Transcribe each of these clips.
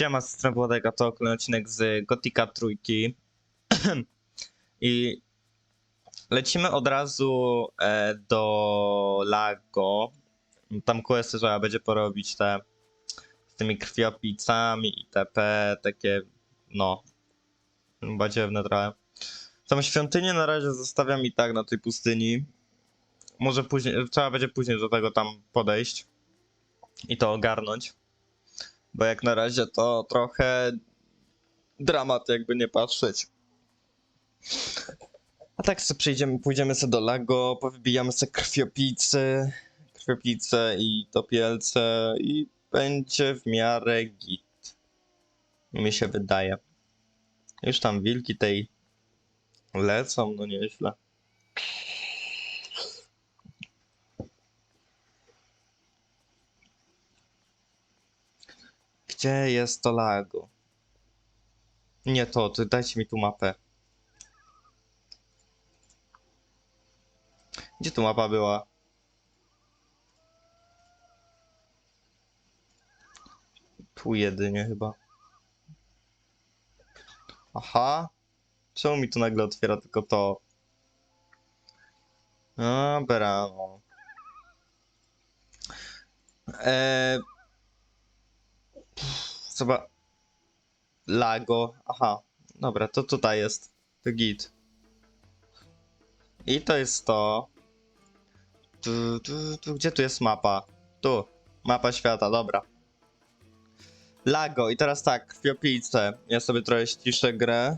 Siema, z strony Włodek, to kolejny odcinek z Gotika Trójki. I lecimy od razu e, do Lago. Tam questy trzeba będzie porobić te z tymi krwiopijcami itp. Takie, no, badziewne trochę. Tą świątynię na razie zostawiam i tak na tej pustyni. Może później, trzeba będzie później do tego tam podejść i to ogarnąć. Bo jak na razie to trochę dramat, jakby nie patrzeć. A tak sobie przyjdziemy, pójdziemy sobie do Lago, powybijamy sobie krwiopijcy, krwiopijce i topielce i będzie w miarę git. Mi się wydaje. Już tam wilki tej lecą, no nieźle. Gdzie jest to lago? Nie to, to dajcie mi tu mapę. Gdzie tu mapa była? Tu jedynie chyba. Aha. Czemu mi tu nagle otwiera tylko to? Dobra, no. Eee, Chyba. Lago. Aha. Dobra, to tutaj jest. To git. I to jest to. Tu, tu, tu, gdzie tu jest mapa? Tu. Mapa świata, dobra. Lago. I teraz tak, krwiopijce. Ja sobie trochę ściszę grę.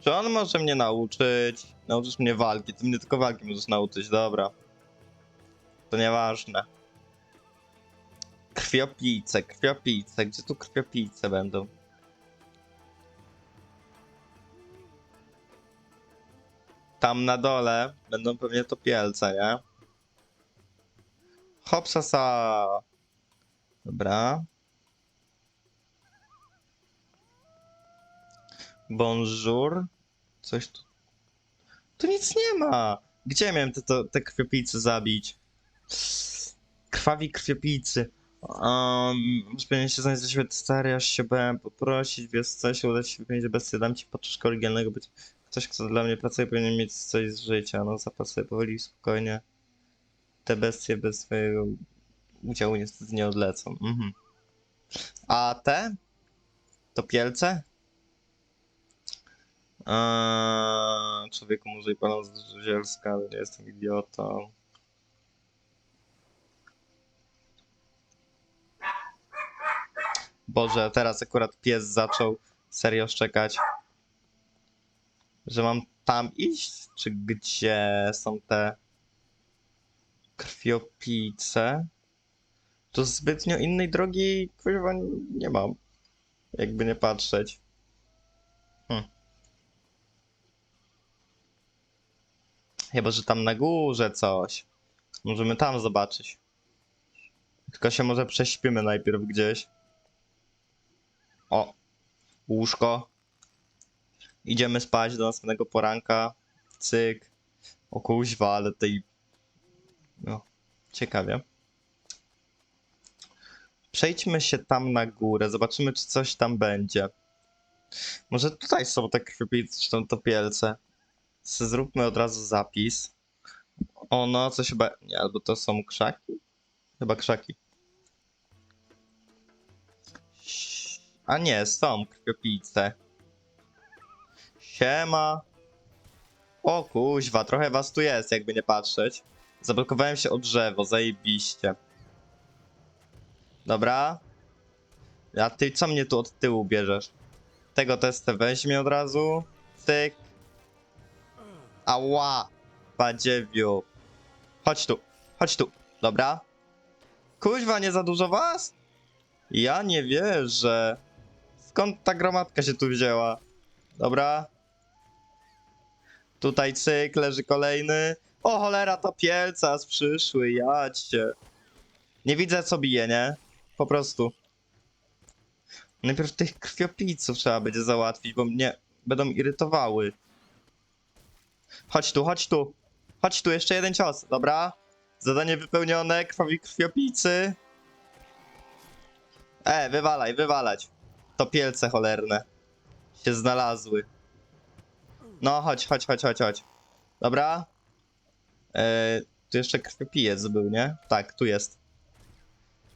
Czy on może mnie nauczyć? Nauczysz mnie walki. Ty mnie tylko walki możesz nauczyć, dobra. To nieważne. Krwiopijce, krwiopijce. Gdzie tu krwiopijce będą? Tam na dole będą pewnie topielce, nie? Hopsasa. Dobra. Bonjour. Coś tu... Tu nic nie ma. Gdzie miałem te, to, te krwiopijce zabić? Krwawi krwiopijcy. Um, powinien się znaleźć za siebie stary, aż się bałem poprosić, wiesz co, się uda ci wypełnić bestie, dam ci paczuszkę oryginalnego, być ktoś, kto dla mnie pracuje, powinien mieć coś z życia, no zapas sobie powoli spokojnie. Te bestie bez swojego udziału niestety nie odlecą. Mhm. A te? To pielce? Eee, człowieku może i pana z zielska, ale nie jestem idiotą. Boże, teraz akurat pies zaczął serio szczekać. Że mam tam iść? Czy gdzie są te krwiopijce? To zbytnio innej drogi, kurwa, nie mam. Jakby nie patrzeć. Hm. Chyba, że tam na górze coś. Możemy tam zobaczyć. Tylko się może prześpimy najpierw gdzieś. O, łóżko. Idziemy spać do następnego poranka. Cyk. O kuźwa, ale tej... No, ciekawie. Przejdźmy się tam na górę, zobaczymy czy coś tam będzie. Może tutaj są te tam topielce. Zróbmy od razu zapis. O no, coś chyba... Nie, albo to są krzaki? Chyba krzaki. A nie, są krwiopijce. Siema. O kuźwa, trochę was tu jest, jakby nie patrzeć. Zablokowałem się o drzewo, zajebiście. Dobra. A ty co mnie tu od tyłu bierzesz? Tego testę weźmie od razu. Tyk. Ała. Badziewiu. Chodź tu, chodź tu. Dobra. Kuźwa, nie za dużo was? Ja nie wierzę. Skąd ta gromadka się tu wzięła? Dobra. Tutaj cyk, leży kolejny. O cholera, to pielcas przyszły, jadźcie. Nie widzę co bije, nie? Po prostu. Najpierw tych krwiopijców trzeba będzie załatwić, bo mnie będą irytowały. Chodź tu, chodź tu. Chodź tu, jeszcze jeden cios, dobra? Zadanie wypełnione, krwawi krwiopijcy. E, wywalaj, wywalać. To pielce cholerne. Się znalazły. No, chodź, chodź, chodź, chodź, chodź. Dobra. E, tu jeszcze krwiopijec był, nie? Tak, tu jest.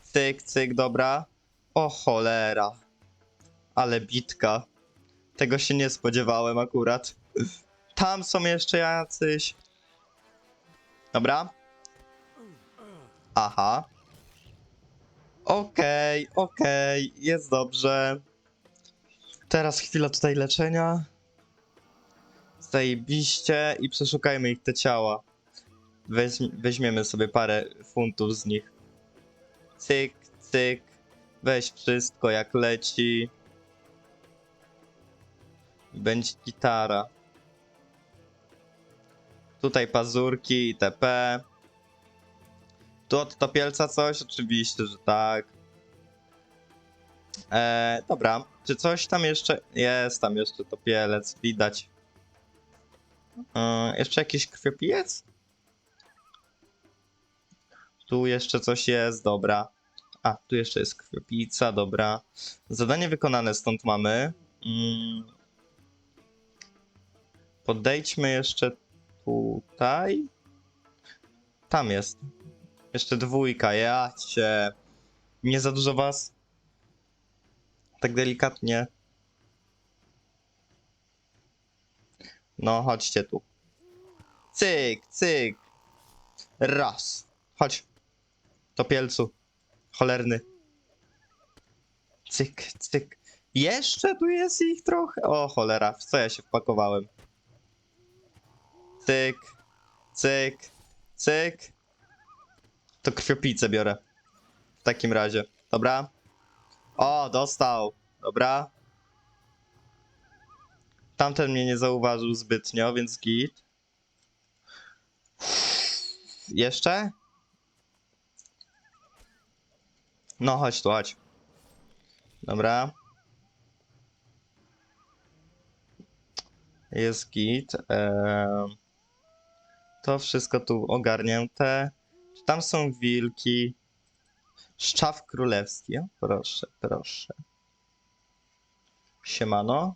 Cyk, cyk, dobra. O cholera. Ale bitka. Tego się nie spodziewałem akurat. Tam są jeszcze jacyś. Dobra. Aha. Okej, okej, jest dobrze. Teraz chwila tutaj leczenia. Zajebiście i przeszukajmy ich te ciała. Weź, weźmiemy sobie parę funtów z nich. Cyk, cyk. Weź wszystko jak leci. Będzie gitara. Tutaj pazurki itp. Tu od topielca coś? Oczywiście, że tak. Eee, dobra. Czy coś tam jeszcze? Jest tam jeszcze topielec, widać. Eee, jeszcze jakiś krwiopijec? Tu jeszcze coś jest, dobra. A, tu jeszcze jest krwiopica, dobra. Zadanie wykonane stąd mamy. Mm. Podejdźmy jeszcze tutaj. Tam jest. Jeszcze dwójka, ja cię. Nie za dużo was. Tak delikatnie. No, chodźcie tu. Cyk, cyk. Raz. Chodź. Topielcu. Cholerny. Cyk, cyk. Jeszcze tu jest ich trochę. O cholera, w co ja się wpakowałem? Cyk, cyk, cyk. To krwiopijcę biorę. W takim razie. Dobra. O, dostał. Dobra. Tamten mnie nie zauważył zbytnio, więc git. Jeszcze? No, chodź tu, chodź. Dobra. Jest git. Eee, to wszystko tu ogarnięte. Tam są wilki? Szczaw królewski. Proszę, proszę. Siemano.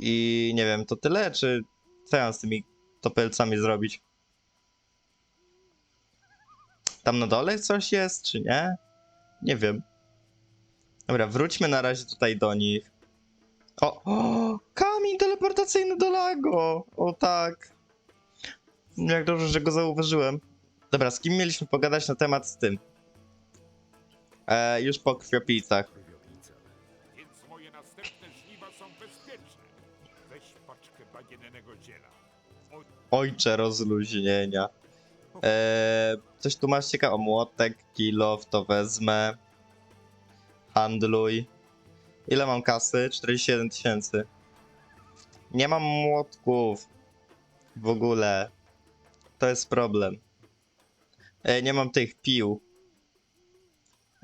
I nie wiem, to tyle, czy co ja mam z tymi topelcami zrobić? Tam na dole coś jest, czy nie? Nie wiem. Dobra, wróćmy na razie tutaj do nich. O, o kamień teleportacyjny do Lago! O tak. Jak dobrze, że go zauważyłem. Dobra, z kim mieliśmy pogadać na temat z tym? E, już po krwiopijcach. Więc moje następne żniwa są bezpieczne. Weź paczkę bagiennego ziela. Ojcze rozluźnienia. E, coś tu masz ciekawe? O, młotek, kilof, to wezmę. Handluj. Ile mam kasy? 47 tysięcy. Nie mam młotków. W ogóle. To jest problem. E, nie mam tych pił.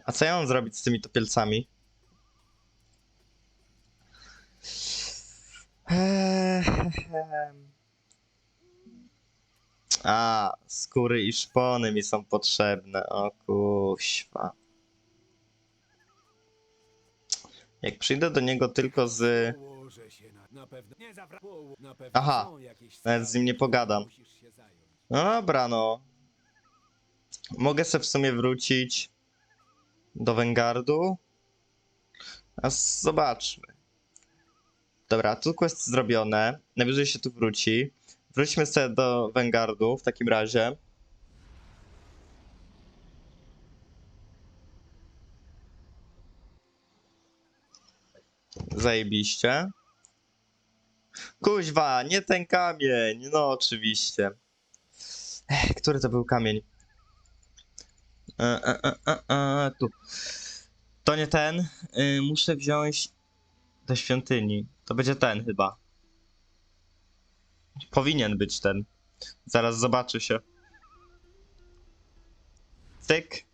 A co ja mam zrobić z tymi topielcami? Eee, A, skóry i szpony mi są potrzebne. O kuźwa. Jak przyjdę do niego tylko z... Aha, nawet z nim nie pogadam. No dobra, no. Mogę se w sumie wrócić do Wengardu. A zobaczmy. Dobra, tu quest zrobione. Najwyżej się tu wróci. Wróćmy sobie do Wengardu w takim razie. Zajebiście. Kuźwa, nie ten kamień. No oczywiście. Ech, który to był kamień? E, e, e, e, tu. To nie ten. Y, muszę wziąć do świątyni. To będzie ten chyba. Powinien być ten. Zaraz zobaczy się. Cyk.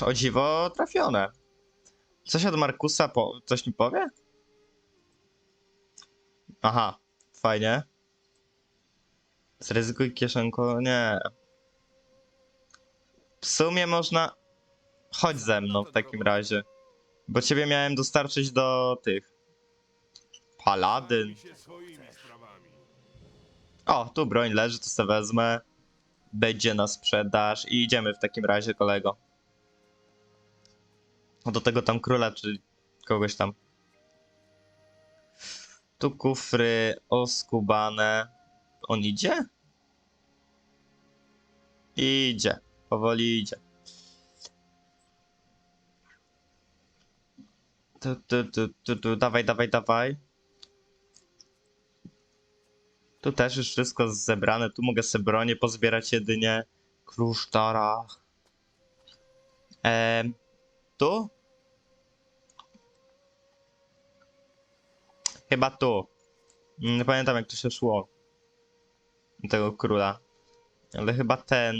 O dziwo trafione. Coś od Markusa po... coś mi powie? Aha, fajnie. Zryzykuj kieszenko, nie. W sumie można... Chodź ze mną w takim razie. Bo ciebie miałem dostarczyć do tych... Paladyn. O, tu broń leży, to sobie wezmę. Będzie na sprzedaż i idziemy w takim razie, kolego. O, Do tego tam króla, czy kogoś tam. Tu kufry oskubane. On idzie? Idzie. Powoli idzie. Tu, tu, tu, tu, tu. Dawaj, dawaj, dawaj. Tu też już wszystko zebrane. Tu mogę sobie bronię pozbierać jedynie. Krusztarach. Ehm, tu? Chyba tu. Nie pamiętam jak to się szło. Tego króla. Ale chyba ten.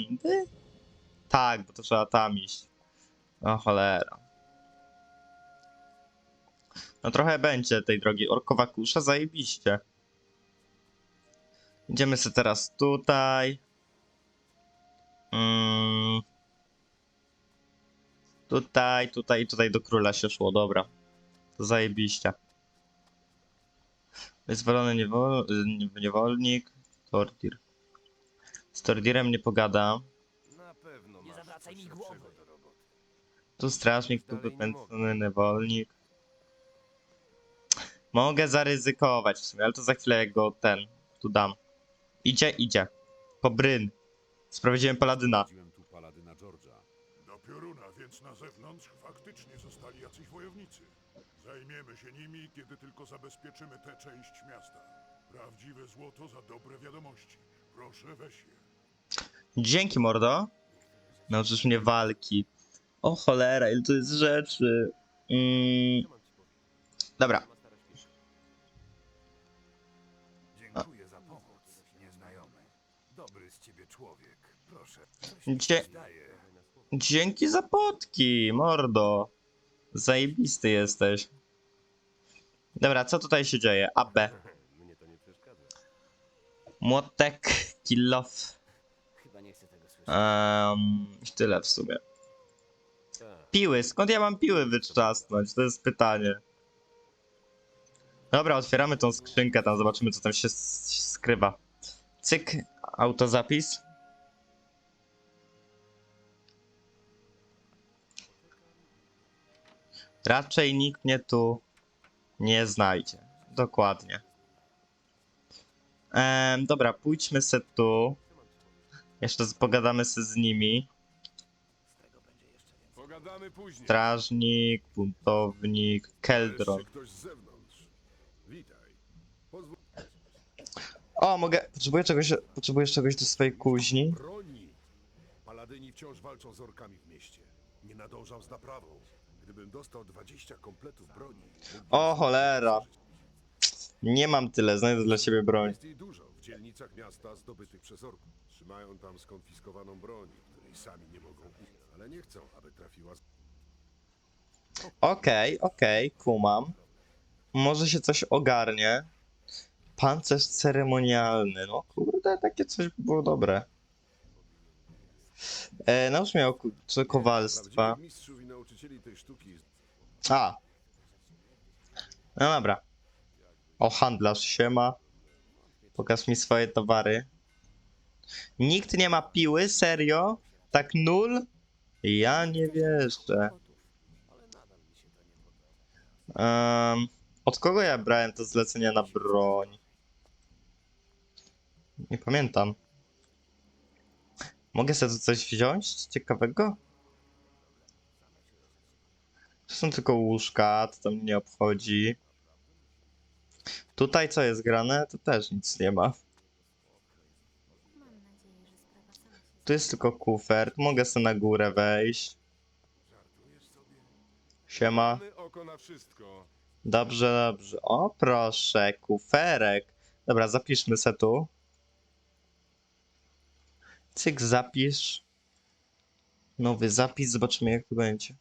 Tak, bo to trzeba tam iść. O cholera. No trochę będzie tej drogi. Orkowa kusza, zajebiście. Idziemy sobie teraz tutaj. Mm. Tutaj, tutaj tutaj do króla się szło, dobra. To zajebiście. Wyzwolony niewol, nie- niewolnik. Tordir. Z Tordirem nie pogadam. Coś mi głowy. Tu strażnik, tu wypędzony niewolnik. Mogę zaryzykować w sumie, ale to za chwilę go ten tu dam. Idzie, idzie. Po bryn. Sprawdziłem paladyna. Prowadziłem tu paladyna George'a. Do pioruna, więc na zewnątrz faktycznie zostali jacyś wojownicy. Zajmiemy się nimi, kiedy tylko zabezpieczymy tę część miasta. Prawdziwe złoto za dobre wiadomości. Proszę weź je. Dzięki, mordo. Nauczysz mnie walki. O cholera, ile to jest rzeczy. Mm, dobra, Dziękuję za pomoc, nieznajomy. Dobry z ciebie człowiek. Proszę. Dzie- dzięki za potki, mordo. Zajebisty jesteś. Dobra, co tutaj się dzieje? AB. Młotek, kill off. Chyba nie chcę tego słyszeć. Um, tyle w sumie. Piły, skąd ja mam piły wyczasnąć? To jest pytanie. Dobra, otwieramy tą skrzynkę, tam zobaczymy co tam się skrywa. Cyk, autozapis. Raczej nikt mnie tu nie znajdzie. Dokładnie. Em, dobra, pójdźmy se tu. Jeszcze pogadamy se z nimi. Pogadamy później. Strażnik, buntownik, Keldron. Wreszcie ktoś z zewnątrz. Witaj. Pozwól O, mogę. Potrzebuję czegoś. Potrzebujesz czegoś do swojej kuźni? broni. Paladyni wciąż walczą z orkami w mieście. Nie nadążam z naprawą. Gdybym dostał 20 kompletów broni. mógłbym O, cholera. Nie mam tyle, znajdę dla ciebie broń. Jest jej dużo w dzielnicach miasta zdobytych przez orków. Trzymają tam skonfiskowaną broń, której sami nie mogą użyć, ale nie chcą, aby trafiła z... Okej, okej, kumam. Może się coś ogarnie. Pancerz ceremonialny. No kurde, takie coś by było dobre. E, naucz mnie o ku- co kowalstwa. Prawdziwych mistrzów i nauczycieli tej sztuki A. No dobra. O, handlarz siema. Pokaż mi swoje towary. Nikt nie ma piły? Serio? Tak nul? Ja nie wierzę. Um, od kogo ja brałem to zlecenie na broń? Nie pamiętam. Mogę sobie tu coś wziąć ciekawego? To są tylko łóżka, to tam nie obchodzi. Tutaj co jest grane, to też nic nie ma. Mam nadzieję, że sprawa sama się Tu jest tylko kufer, tu mogę sobie na górę wejść. Siema. Dobrze, dobrze. O, proszę, kuferek. Dobra, zapiszmy se tu. Cyk, zapisz. Nowy zapis, zobaczymy jak to będzie.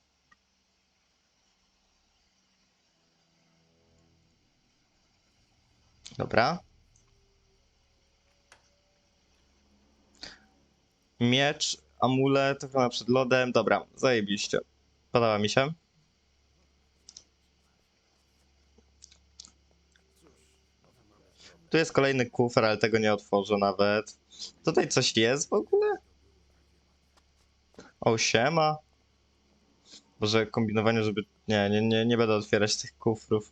Dobra. Miecz amulet, ochrona przed lodem. Dobra, zajebiście. Podoba mi się. Tu jest kolejny kufer, ale tego nie otworzę nawet. Tutaj coś jest w ogóle? O, siema. Może kombinowanie, żeby... Nie, nie, nie, nie będę otwierać tych kufrów.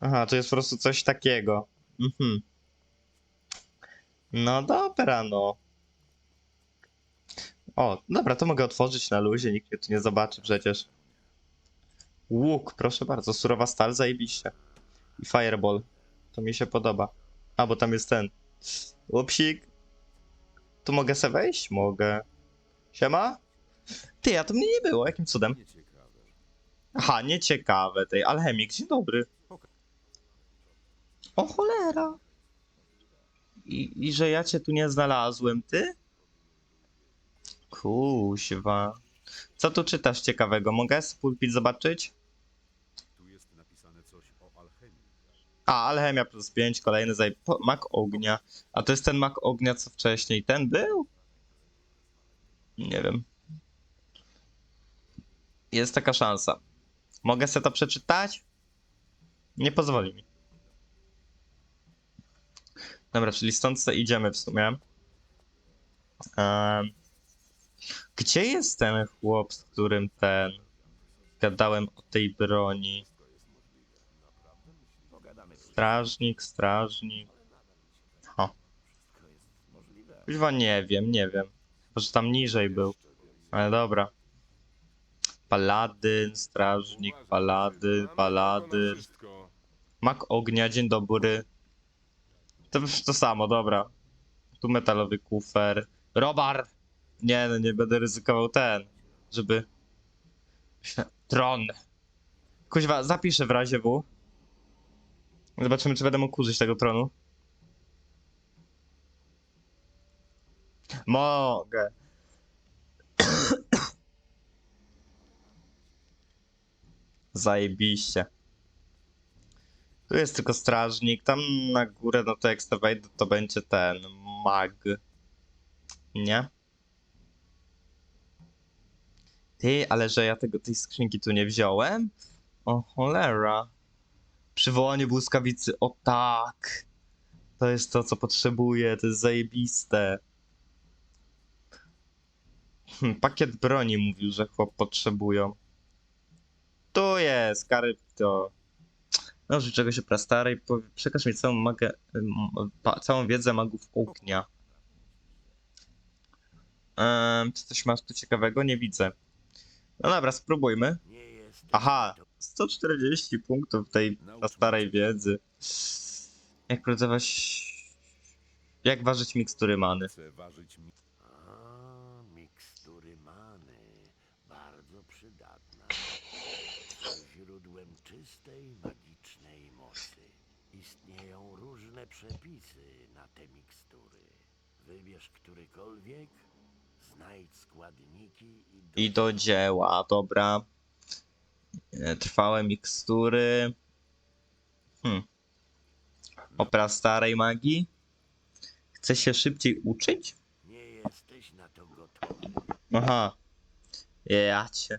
Aha, to jest po prostu coś takiego. Mhm. No dobra, no. O, dobra, to mogę otworzyć na luzie, nikt mnie tu nie zobaczy przecież. Łuk, proszę bardzo, surowa stal, zajebiście. I fireball, to mi się podoba. A, bo tam jest ten. Upsik. Tu mogę se wejść? Mogę. Siema? Ty, a to mnie nie było, jakim cudem? Aha, nieciekawe tej. Alchemik, dzień dobry. O cholera. I, I że ja cię tu nie znalazłem, ty? Kuźwa. Co tu czytasz ciekawego? Mogę z pulpit zobaczyć? Tu jest napisane coś o alchemii. A, alchemia plus 5, kolejny zaj... po- Mak ognia. A to jest ten mak ognia, co wcześniej. Ten był? Nie wiem. Jest taka szansa. Mogę sobie to przeczytać? Nie pozwoli mi. Dobra, czyli stąd idziemy w sumie. Em, gdzie jest ten chłop, z którym ten... Gadałem o tej broni. Strażnik, strażnik. O. Chyba nie wiem, nie wiem. Może tam niżej był. Ale dobra. Paladyn, strażnik, paladyn, paladyn. Mak ognia, dzień dobry. To to samo, dobra. Tu metalowy kufer. Robar! Nie, no nie będę ryzykował ten, żeby... Tron. Kuźwa, zapiszę w razie W. Zobaczymy, czy będę mógł użyć tego tronu. Mogę. Zajebiście. Tu jest tylko strażnik. Tam na górę, no to jak wejdę, to będzie ten mag. Nie? Ty, ale że ja tego, tej skrzynki tu nie wziąłem? O cholera. Przywołanie błyskawicy. O tak. To jest to, co potrzebuję. To jest zajebiste. Hm, pakiet broni mówił, że chłop potrzebują. Tu jest, Karypto. No, czego się prastarej. Przekaż mi całą magę, całą wiedzę magów ognia. Czy coś masz tu ciekawego? Nie widzę. No dobra, spróbujmy. Aha, 140 punktów tej na starej wiedzy. Jak pracować... Jak ważyć mikstury many? Chcę ważyć mi... A, mikstury many. Bardzo przydatna. Źródłem czystej, magicznej mocy. Istnieją różne przepisy na te mikstury. Wybierz którykolwiek, i... I do dzieła, dobra. E, Trwałe mikstury. Hmm. Opera starej magii. Chce się szybciej uczyć? Nie jesteś na to gotowy. Aha. Ja cię.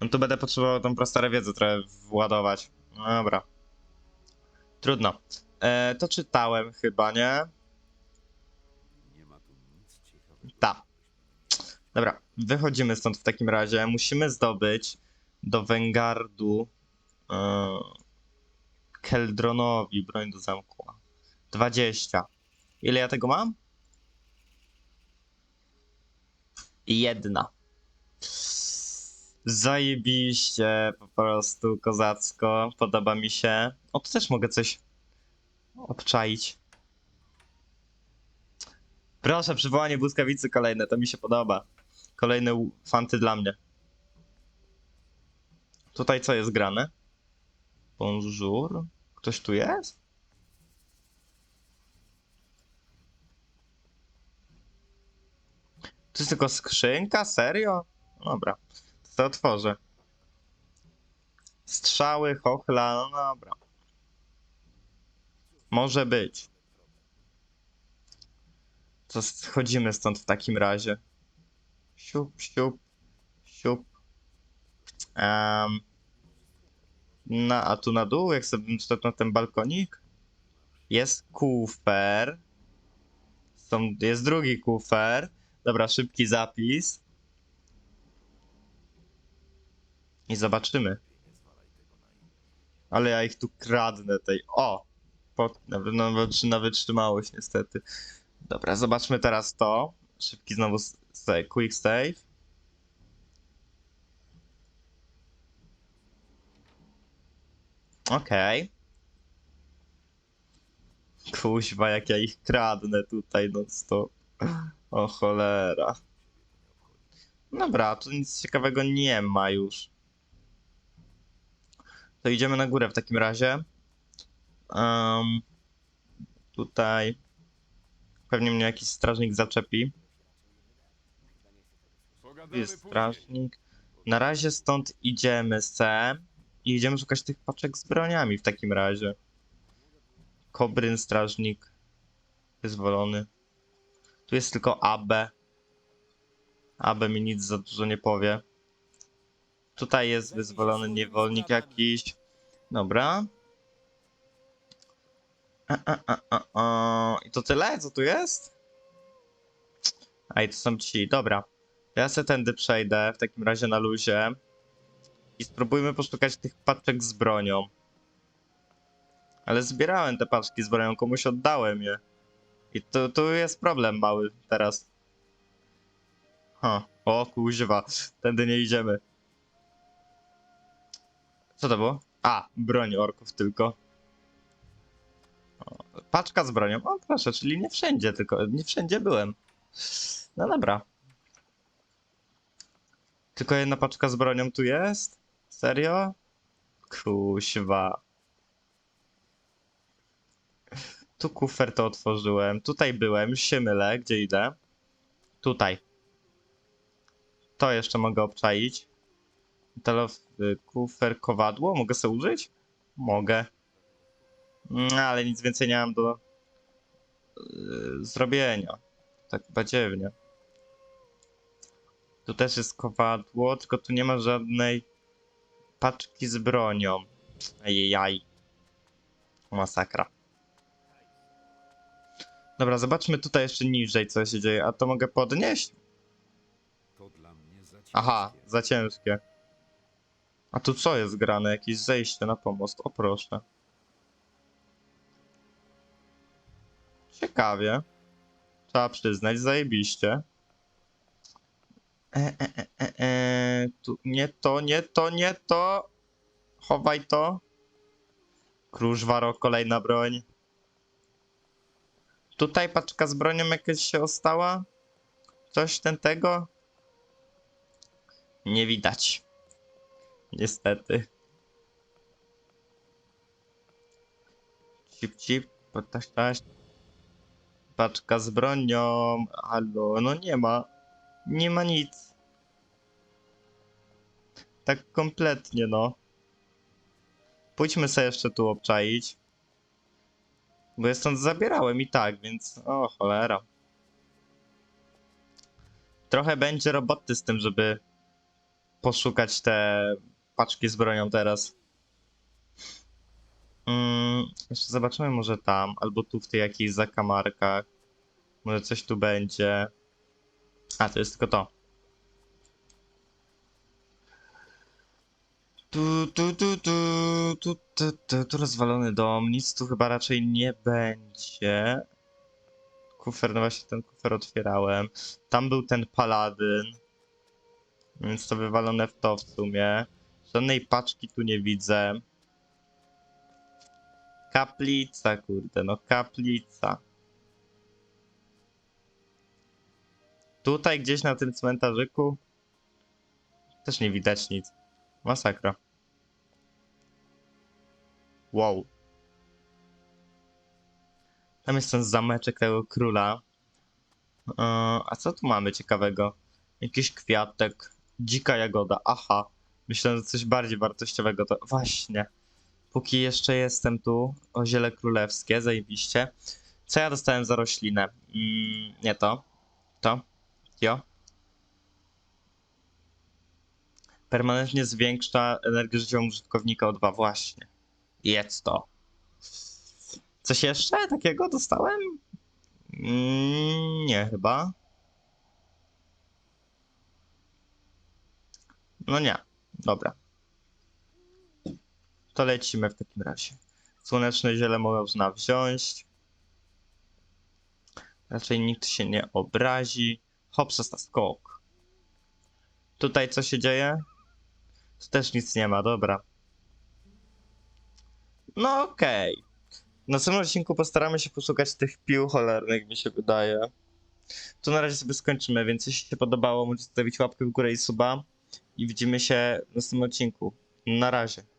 No to będę potrzebował tą prostarę wiedzę trochę władować. No dobra. Trudno. E, to czytałem chyba? Nie Ta. Dobra, wychodzimy stąd w takim razie. Musimy zdobyć do Wengardu e, Keldronowi broń do zamku. 20. Ile ja tego mam? Jedna. Zajebiście, po prostu kozacko. Podoba mi się. O, tu też mogę coś obczaić. Proszę, przywołanie błyskawicy kolejne, to mi się podoba. Kolejne u- fanty dla mnie. Tutaj co jest grane? Bonjour. Ktoś tu jest? To jest tylko skrzynka? Serio? Dobra. To otworzę. Strzały, chochla, no dobra. Może być. To schodzimy stąd w takim razie. Siup, siup, siup. Um, no, a tu na dół, jak sobie wszedł na ten balkonik, jest kufer. Są, jest drugi kufer. Dobra, szybki zapis. I zobaczymy. Ale ja ich tu kradnę tej. O! Na, na, na wytrzymałość niestety. Dobra, zobaczmy teraz to. Szybki znowu s- s- quick save. Okej. Kuźwa, jak ja ich kradnę tutaj non stop. O cholera. Dobra, tu nic ciekawego nie ma już. To idziemy na górę w takim razie. Um, tutaj pewnie mnie jakiś strażnik zaczepi. Tu jest strażnik. Na razie stąd idziemy se i idziemy szukać tych paczek z broniami w takim razie. Kobryn strażnik wyzwolony. Tu jest tylko AB. AB mi nic za dużo nie powie. Tutaj jest wyzwolony niewolnik jakiś. Dobra. I to tyle? Co tu jest? I to są ci. Dobra. Ja se tędy przejdę, w takim razie na luzie. I spróbujmy poszukać tych paczek z bronią. Ale zbierałem te paczki z bronią, komuś oddałem je. I tu, tu jest problem mały teraz. Ha, o kuźwa, tędy nie idziemy. Co to było? A, broń orków tylko. Paczka z bronią. O proszę, czyli nie wszędzie, tylko nie wszędzie byłem. No dobra. Tylko jedna paczka z bronią tu jest? Serio? Kuźwa. Tu kufer to otworzyłem. Tutaj byłem, się mylę. Gdzie idę? Tutaj. To jeszcze mogę obczaić. Telof, y, kufer, kowadło. Mogę sobie użyć? Mogę. Mm, ale nic więcej nie mam do y, zrobienia. Tak badziewnie. Tu też jest kowadło, tylko tu nie ma żadnej paczki z bronią. Ejejaj. Masakra. Dobra, zobaczmy tutaj jeszcze niżej, co się dzieje. A to mogę podnieść? Aha, za ciężkie. A tu co jest grane? Jakieś zejście na pomost. O proszę. Ciekawie. Trzeba przyznać, zajebiście. E, e, e, e, e, tu nie to, nie to, nie to. Chowaj to. Kruszwaro, kolejna broń. Tutaj paczka z bronią jakaś się ostała? Coś ten tego? Nie widać. Niestety. Cip, cip, taś, taś. Paczka z bronią. Halo, no nie ma. Nie ma nic. Tak kompletnie, no. Pójdźmy sobie jeszcze tu obczaić. Bo ja stąd zabierałem i tak, więc... O, cholera. Trochę będzie roboty z tym, żeby poszukać te paczki z bronią teraz. Mm, jeszcze zobaczymy może tam, albo tu w tych jakichś zakamarkach. Może coś tu będzie. A, to jest tylko to. Tu, tu, tu, tu, tu, tu, tu, tu rozwalony dom. Nic tu chyba raczej nie będzie. Kufer, no właśnie ten kufer otwierałem. Tam był ten paladyn. Więc to wywalone w to w sumie. Żadnej paczki tu nie widzę. Kaplica, kurde, no kaplica. Tutaj gdzieś na tym cmentarzyku też nie widać nic. Masakra. Wow. Tam jest ten zameczek tego króla. Yy, a co tu mamy ciekawego? Jakiś kwiatek. Dzika jagoda. Aha. Myślę, że coś bardziej wartościowego to właśnie. Póki jeszcze jestem tu, o ziele królewskie, zajebiście. Co ja dostałem za roślinę? Mm, nie to. To. Jo. Permanentnie zwiększa energię życiową użytkownika o 2. Właśnie. Jedz to. Coś jeszcze takiego dostałem? Mm, nie, chyba. No nie. Dobra. To lecimy w takim razie. Słoneczne ziele można wziąć. Raczej nikt się nie obrazi. Hop, został skok. Tutaj co się dzieje? Tu też nic nie ma, dobra. No okej. W następnym odcinku postaramy się poszukać tych pił cholernych, mi się wydaje. Tu na razie sobie skończymy, więc jeśli się podobało, możecie zostawić łapkę w górę i suba. I widzimy się w następnym odcinku. Na razie.